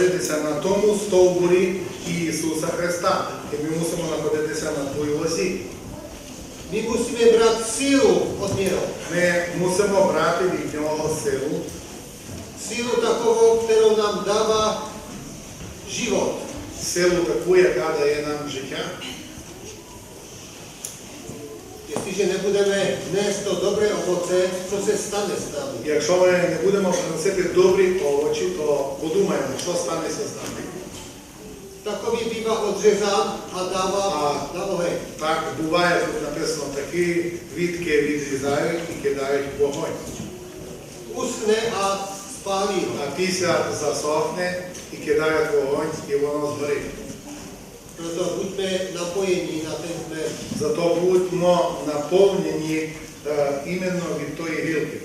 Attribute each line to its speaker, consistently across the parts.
Speaker 1: насети се на тому столбури и Исуса Христа, и ми мусимо находите се на твој лази.
Speaker 2: Ми мусиме, брат, силу од него.
Speaker 1: Ме мусимо, брат, и видимо силу.
Speaker 2: Силу таково, која нам дава живот.
Speaker 1: Село такуја каде е нам життя,
Speaker 2: Jestliže nebudeme nést to dobré ovoce, co se stane s námi?
Speaker 1: Якщо ми не будемо приносити добрі овочі, то подумаємо, що станеться з нами.
Speaker 2: Takový bývá odřezán a dává na oheň.
Speaker 1: Так буває, тут написано, такі квітки відрізають і кидають в вогонь.
Speaker 2: A spálí ho.
Speaker 1: А після засохне і кидають вогонь, і воно згорить.
Speaker 2: Proto buďme napojení na ten.
Speaker 1: Зато будьмо наповнені е, іменно від тої гілки.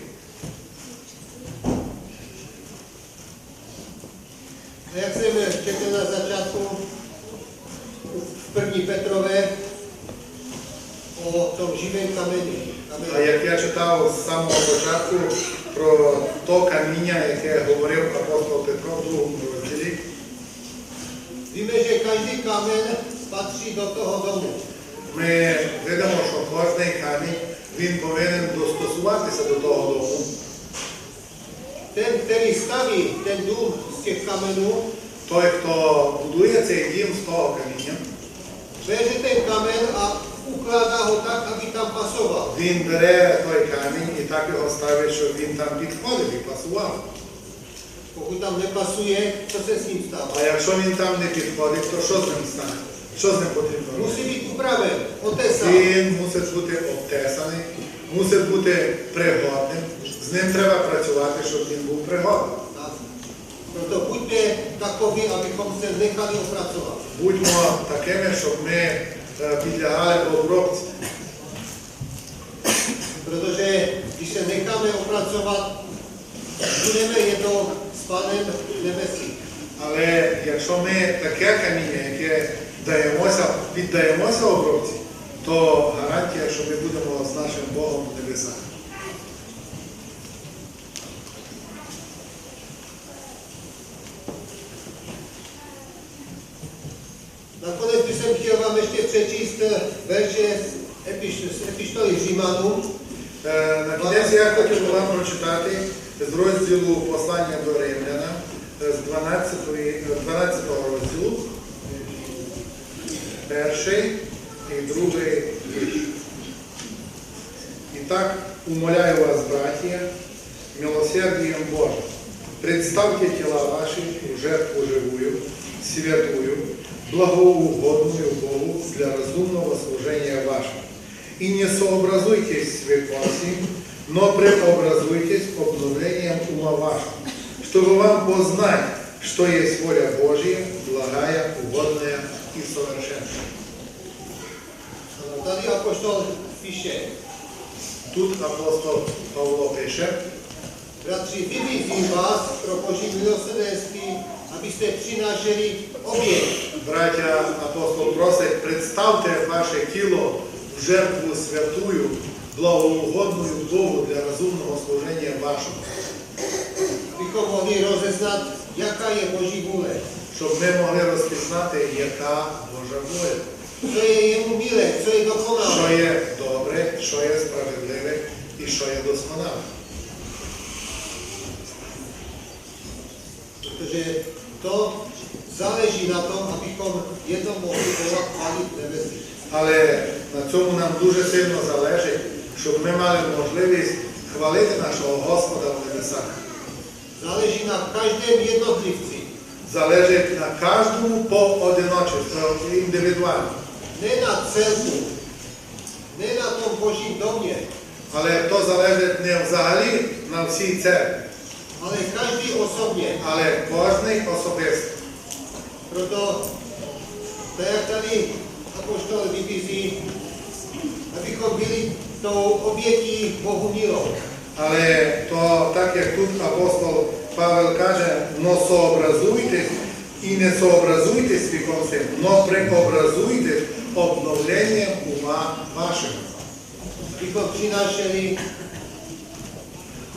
Speaker 2: A jak jsem četl na začátku v první Petrové o tom živém kameni.
Speaker 1: А як я читав з самого початку про то каміння, яке говорив апостол Петро в другому
Speaker 2: Víme, že každý kamen patří do toho domu.
Speaker 1: ми видимо, що кожний камінь він повинен достосуватися до того дому.
Speaker 2: Ten, který staví ten dům z těch kamenů,
Speaker 1: Той, хто будує цей дім з того каміння,
Speaker 2: veře ten kamen a ukládá ho tak, aby tam pasoval.
Speaker 1: він бере той камінь і так його ставить, щоб він там підходив і пасував.
Speaker 2: Pokud tam nepasuje, co se s ním stává?
Speaker 1: А якщо він там не підходить, то що з ним стане? Що з ним потрібно робити?
Speaker 2: Musí být upraven, otesán.
Speaker 1: Він мусить бути обтесаний, мусить бути пригодним. З ним треба працювати, щоб він був.
Speaker 2: Tak. Proto buďte takoví, abychom se nechali opracovat.
Speaker 1: Будьмо такими, щоб ми підлягали обробці.
Speaker 2: Protože když se necháme opracovat, budeme jednou v nebesích.
Speaker 1: Але якщо ми таке каміння, яке даємося, піддаємося обробці, то гарантія, що ми будемо з нашим Богом в небесах.
Speaker 2: Nakonec bych jsem chtěl vám ještě přečíst eh, verše z, epiš, z epištoly Římanů,
Speaker 1: Е, З розділу послання до Римляна е, з 12, 12 розділу, перший і другий вірш. Итак, умоляю вас, братья, милосердием Божьим, представьте тела ваши в жертву живую, святую, благоугодную Богу для разумного служения вашего. И не сообразуйтесь с веком но преобразуйтесь обновлением ума вашего, чтобы вам познать, что есть воля Божья, благая, угодная и совершенная. Тут апостол Павло пише,
Speaker 2: bratři, vybízím vás pro boží milosrdenství, abyste přinášeli oběť,
Speaker 1: Браття апостол просить, представте ваше тіло в жертву святую, благоугодную Богу для розумного служення вашого,
Speaker 2: abychom mohli rozeznat, jaká je boží vůle,
Speaker 1: щоб ми могли розпізнати, яка Божа воля,
Speaker 2: co je jemu milé, co je
Speaker 1: що є добре, що є справедливе і що є досконале.
Speaker 2: Záleží na tom, abychom jednou mohli Boha chválit v.
Speaker 1: Але на цьому нам дуже сильно залежить, щоб ми мали можливість хвалити нашого Господа в небесах.
Speaker 2: Záleží na každém jednotlivci.
Speaker 1: Залежить на кожному поодиночеству, індивідуально.
Speaker 2: Ne na celku, ne na tom božím domě,
Speaker 1: Але то залежить не взагалі на всій церкві,
Speaker 2: ale každý osobně.
Speaker 1: але кожний особисто.
Speaker 2: Proto, tak jak tady apoštol vybízí, abychom byli tou obětí Bohu milou.
Speaker 1: Але то так як тут апостол Павел каже, но сообразуйтесь і не сообразуйтесь віком цим, но преобразуйтесь обновленням ума вашого.
Speaker 2: Abychom přinášeli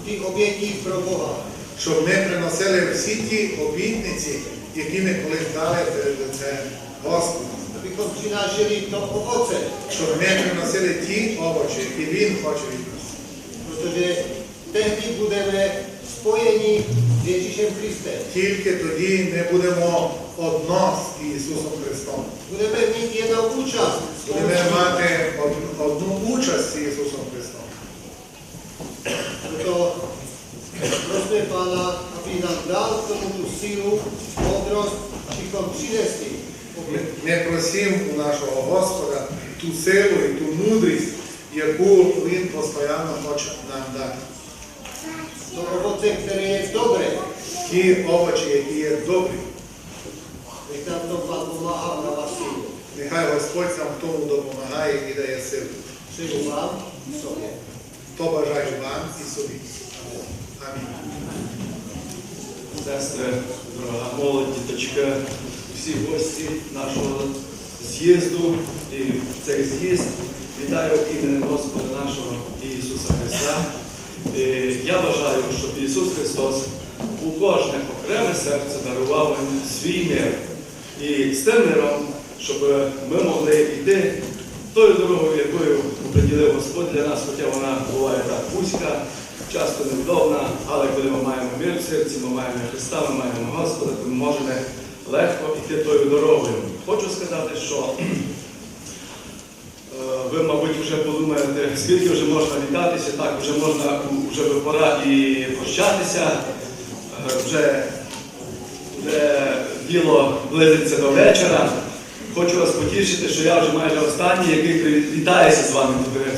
Speaker 2: ty oběti pro Boha.
Speaker 1: щоб ми приносили всі ті обітниці, які ми колись дали перед лицем Господа.
Speaker 2: To ovoce,
Speaker 1: Щоб ми приносили ті овочі, які Він хоче від нас.
Speaker 2: protože tehdy budeme spojeni s Ježíšem Kristem.
Speaker 1: Тільки тоді ми будемо одно з Ісусом Христом.
Speaker 2: Jednou účast. spolu s
Speaker 1: Будемо мати од- одну участь з Ісусом Христом.
Speaker 2: Proto prosme Pána, aby nám dal k tomu tu sílu, moudrost, abychom přinesli
Speaker 1: Ми, ми просимо у нашого Господа ту силу і ту мудрість, яку Він постійно хоче нам дати.
Speaker 2: to ovoce, které je dobré.
Speaker 1: Ті овочі, які є добрі. Нехай Господь нам тому допомагає і дає силу.
Speaker 2: Přeju vám i sobě.
Speaker 1: То бажаю вам і собі. Амінь.
Speaker 3: Сестри, дорога молодь, діточка, всі гості нашого з'їзду і цей з'їзд вітаю імені Господа нашого Ісуса Христа. І я бажаю, щоб Ісус Христос у кожне окреме серце дарував свій мир. І з тим миром, щоб ми могли йти тою дорогою, якою оприділив Господь для нас, хоча вона буває так вузька, часто невдобна, але коли ми маємо мир в серці, ми маємо Христа, ми маємо Господа, то ми можемо легко йти тою дорогою. Хочу сказати, що е, ви, мабуть, вже подумаєте, скільки вже можна вітатися, так, вже можна, вже пора і прощатися, Е, вже, вже діло близиться до вечора. Хочу вас потішити, що я вже майже останній, який вітається з вами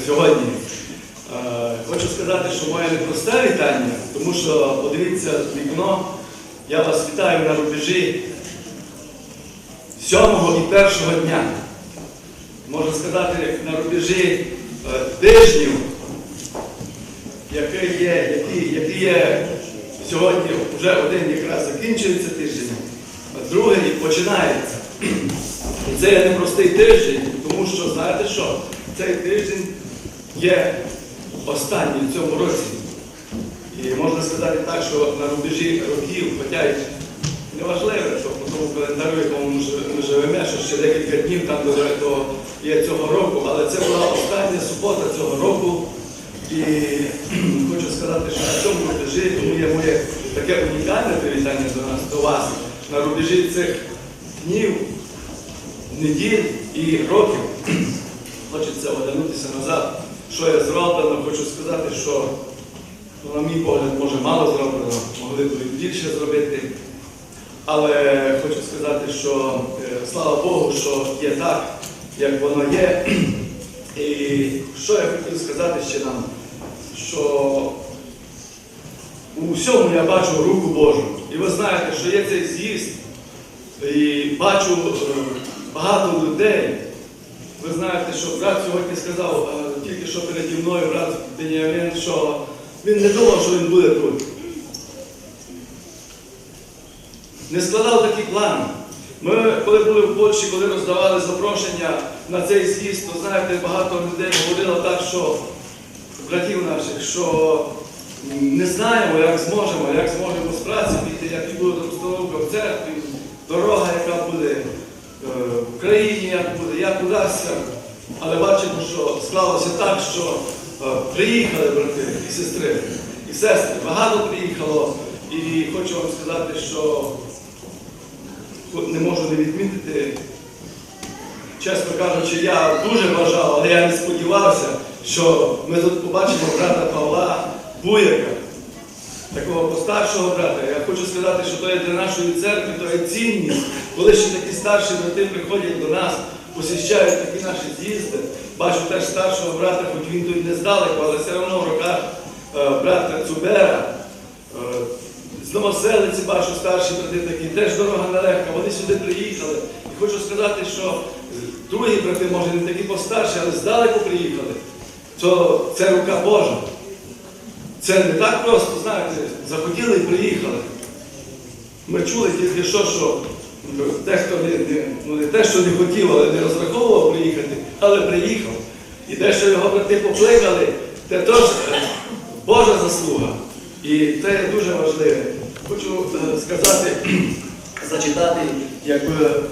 Speaker 3: сьогодні. Е, Хочу сказати, що моє непросте вітання, тому що подивіться вікно, я вас вітаю на рубежі сьомого і першого дня. Можна сказати, на рубежі е, тижнів, який є, які, які є сьогодні вже один якраз закінчується тиждень, а другий починається. І це є непростий тиждень, тому що знаєте що? Цей тиждень є останній в цьому році. І можна сказати так, що на рубежі років, хоча неважливо, що по тому календарю, якому ми живемо, що ще декілька днів там до, є цього року, але це була остання субота цього року. І хочу сказати, що на цьому рубежі, тому є моє таке унікальне привітання до нас, до вас, на рубежі цих днів, неділь і років. Хочеться оглянутися назад, що є зроблено. Хочу сказати, що на мій погляд, може мало зроблено, могли б більше зробити. Але хочу сказати, що е, слава Богу, що є так, як воно є. І що я хотів сказати ще нам, що у всьому я бачу руку Божу. І ви знаєте, що є цей з'їзд, і бачу е, багато людей. Ви знаєте, що брат сьогодні сказав, е, тільки що переді мною брат Беніамін, що він не думав, що він буде тут. Не складав такі плани. Ми, коли були в Польщі, коли роздавали запрошення на цей з'їзд, то знаєте, багато людей говорило так, що братів наших, що не знаємо, як зможемо, як зможемо з праці піти, як буде обстановка в церкві, дорога, яка буде е, в країні, як буде, як удасться. Але бачимо, що склалося так, що е, приїхали брати і сестри, і сестри, багато приїхало. І хочу вам сказати, що не можу не відмітити, чесно кажучи, я дуже бажав, але я не сподівався, що ми тут побачимо брата Павла Буяка, такого постаршого брата. Я хочу сказати, що то є для нашої церкви, то є цінність, коли ще такі старші брати приходять до нас, посіщають такі наші з'їзди. Бачу теж старшого брата, хоч він тут не здалеку, але все одно в руках е, брата Цубера. З Новоселиці бачу старші брати такі, теж дорога нелегка, вони сюди приїхали. І хочу сказати, що другі брати, може, не такі постарші, але здалеку приїхали. То це рука Божа. Це не так просто, знаєте, захотіли і приїхали. Ми чули тільки що, що дехто не, не, ну, не те, що не хотів, але не розраховував приїхати, але приїхав. І те, що його брати покликали, це теж е, Божа заслуга. І це дуже важливе. Хочу е, сказати, зачитати, якби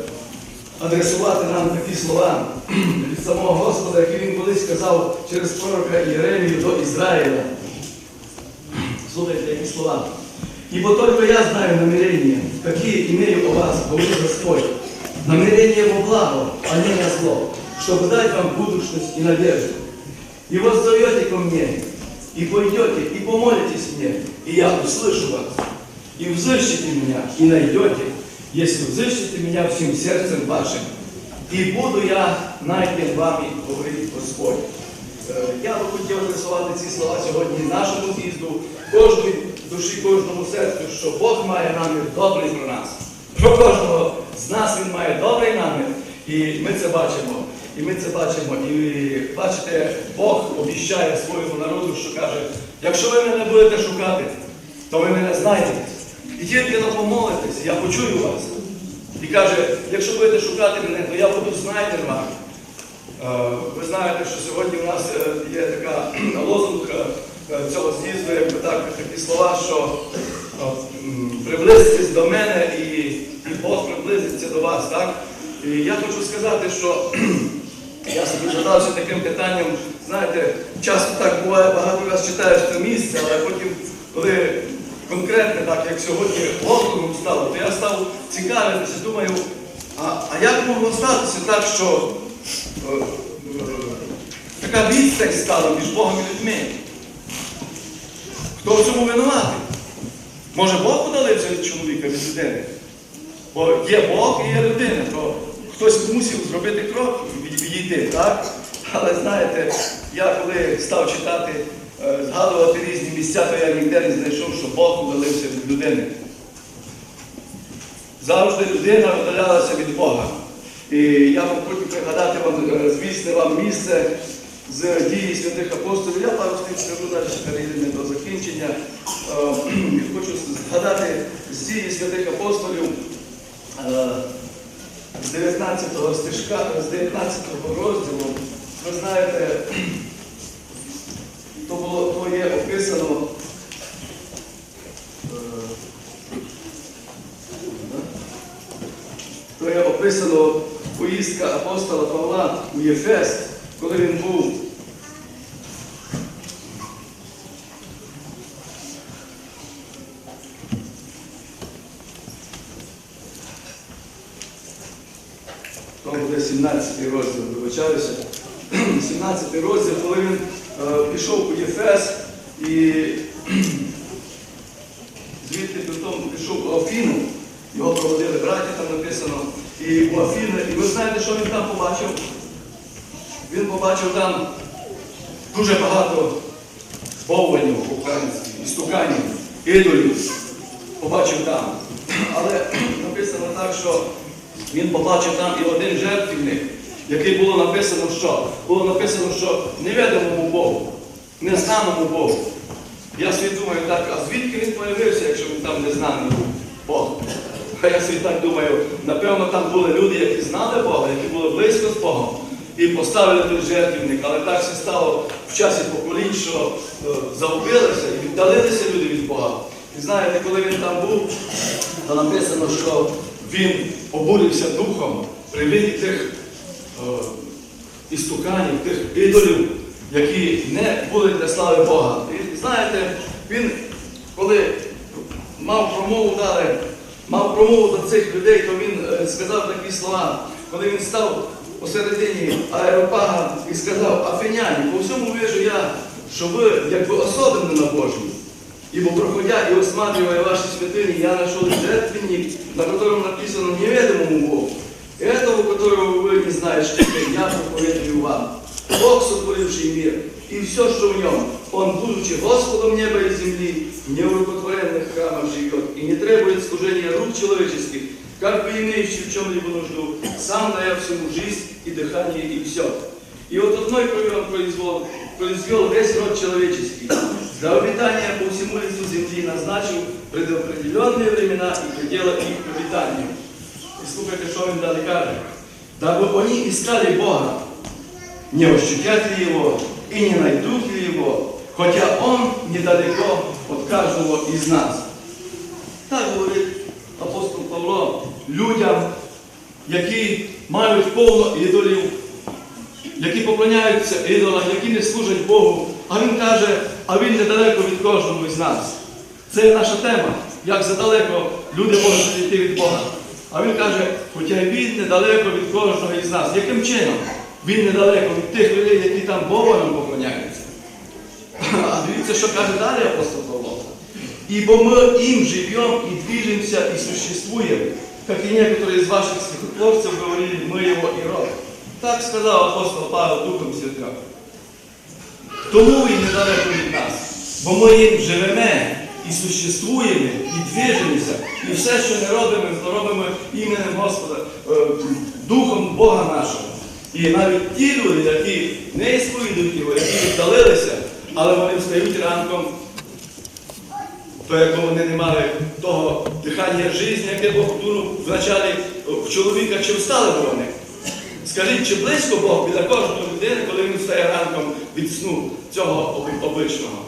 Speaker 3: адресувати нам такі слова від самого Господа, які він колись сказав через пророка Єремію до Ізраїля. Слухайте, які слова. Ибо только я знаю намерения, какие имею о вас, говорит Господь. Намерения во благо, а не на зло, чтобы дать вам будущность и надежду. И вот зовете ко мне, и пойдете, и помолитесь мне, и я услышу вас. И взыщите меня, и найдете, если взыщите меня всем сердцем вашим. І буду я найден вами, говорить Господь. Е, Я би хотів адресувати ці слова сьогодні нашому з'їзду, кожній душі, кожному серцю, що Бог має намір добрий про нас. Про кожного з нас Він має добрий намір. І ми це бачимо. І ми це бачимо. І бачите, Бог обіщає своєму народу, що каже, якщо ви мене будете шукати, то ви мене знайдете. Тільки но помолитесь, я почую вас. І каже, якщо будете шукати мене, то я буду знайден вам. Е, Ви знаєте, що сьогодні у нас е, є така лозунг е, цього з'їзду, якби так, такі слова, що приблизитесь до мене і Бог приблизиться до вас. Так? І я хочу сказати, що я собі задався таким питанням, знаєте, часто так буває, багато раз читаєш це місце, але потім, коли конкретно, так як сьогодні лозунгом стало, то я став цікавитися, думаю, а, а як могло статися так, що е, е, така відстань стала між Богом і людьми? Хто в цьому винуватий? Може Бог удалився від чоловіка, від людини? Бо є Бог і є людина, то хтось мусив зробити крок і відійти, так? Але знаєте, я коли став читати, згадувати різні місця, то я ніде не знайшов, що Бог удалився від людини. Завжди людина видалялася від Бога. І я хочу пригадати вам, е, звісне вам місце з дії святих апостолів. Я пару слів скажу далі перейдемо до закінчення. Е, Хочу згадати з дії святих апостолів е, з 19 стежка, з 19 розділу. Ви знаєте, то було то є описано. е, то є описано поїздка апостола Павла у Єфес, коли він був. То буде 17 розділ, вибачаюся. 17 розділ, коли він е, пішов у Єфес і звідти потім пішов у Афіну, його проводили браті, там написано, і у Афіни, і ви знаєте, що він там побачив? Він побачив там дуже багато повенів українських, істуканів, ідолів. Побачив там. Але написано так, що він побачив там і один жертвенник, який було написано, що було написано, що невідомому Богу, незнаному Богу. Я собі думаю, так, а звідки він появився, якщо він там не знаний був Бог? А я собі так думаю, напевно, там були люди, які знали Бога, які були близько з Богом, і поставили той жертвівник, але так все стало в часі поколінь, що е, загубилися і віддалилися люди від Бога. І знаєте, коли він там був, то написано, що він обурився духом при виді тих е, істуканів, тих ідолів, які не були для слави Бога. І знаєте, він, коли мав промову далі, мав промову до цих людей, то він е, сказав такі слова, коли він став посередині аеропага і сказав, афиняні, по всьому вижу я, що ви якби особенно набожні. Ибо проходя и осматривая ваши святыни, я нашел жертвенник, на котором написано неведомому Богу. И этого, которого вы не знаете, я проповедую вам. Бог, сотворивший мир, и все, что в нем, Он, будучи Господом неба и земли, в неурукотворенных храмах живет и не требует служения рук человеческих, как бы имеющий в чем-либо нужду, сам дая всему жизнь и дыхание и все. И вот одной кровью он произвел, произвел весь род человеческий. Для обитания по всему лицу земли назначил предопределенные времена и пределы их обитания. И слушайте, что он далее каже. Дабы они искали Бога, не ощутят ли Его и не найдут ли Его, хотя Он недалеко от каждого из нас. Так говорить апостол Павло людям, які мають повно ідолів, які поклоняються ідолам, які не служать Богу. А він каже, а він недалеко від кожного із нас. Це наша тема, як задалеко люди можуть відійти від Бога. А він каже, хоча він недалеко від кожного із нас. Яким чином? Він недалеко від тих людей, які там Богом поклоняються. А дивіться, що каже далі апостол Павло. Ибо мы им живем и движемся и существуем, как и некоторые из ваших стихотворцев говорили, мы его и род. Так сказав апостол Павел Духом Святим. Тому і недалеко від нас, бо ми їм живемо і существуємо, і движемося, і все, що не робимо, то робимо іменем Господа, е, Духом Бога нашого. І навіть ті люди, які не сповідують його, які віддалилися, але вони встають ранком то вони не мали того дихання життя, яке Бог вдунув в чоловіка, чи встали вони? Скажіть, чи близько Бог біля кожної людини, коли він встає ранком від сну цього обичного?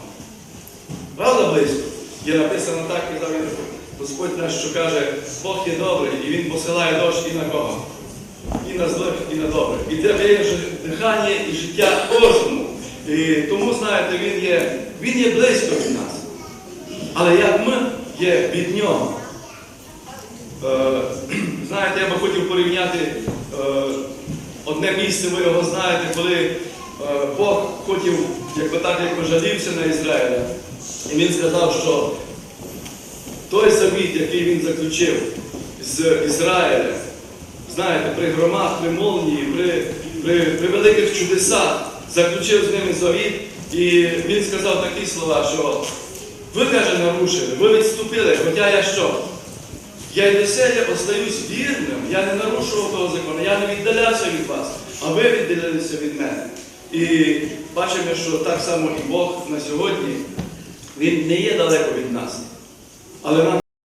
Speaker 3: Правда близько? Є написано так, і Господь наш, що каже, Бог є добрий, і Він посилає дощ і на кого? На злих, і на добрих. І дає жи- дихання і життя кожному. І тому, знаєте, він є, він є близько від нас. Але як ми є від нього. Е, знаєте, я би хотів порівняти е, одне місце, ви його знаєте, коли е, Бог хотів, якби так, як жалівся на Ізраїля. І він сказав, що той завіт, який він заключив з Ізраїлем, знаєте, при громах, при молнії, при, при, при великих чудесах заключив з ними завіт, і він сказав такі слова, що ви, каже, нарушили, ви відступили, хоча я що? Я й доселя остаюсь вірним, я не нарушував того закону, я не віддалявся від вас, а ви віддалилися від мене. І бачимо, що так само і Бог на сьогодні, Він не є далеко від нас. Але нам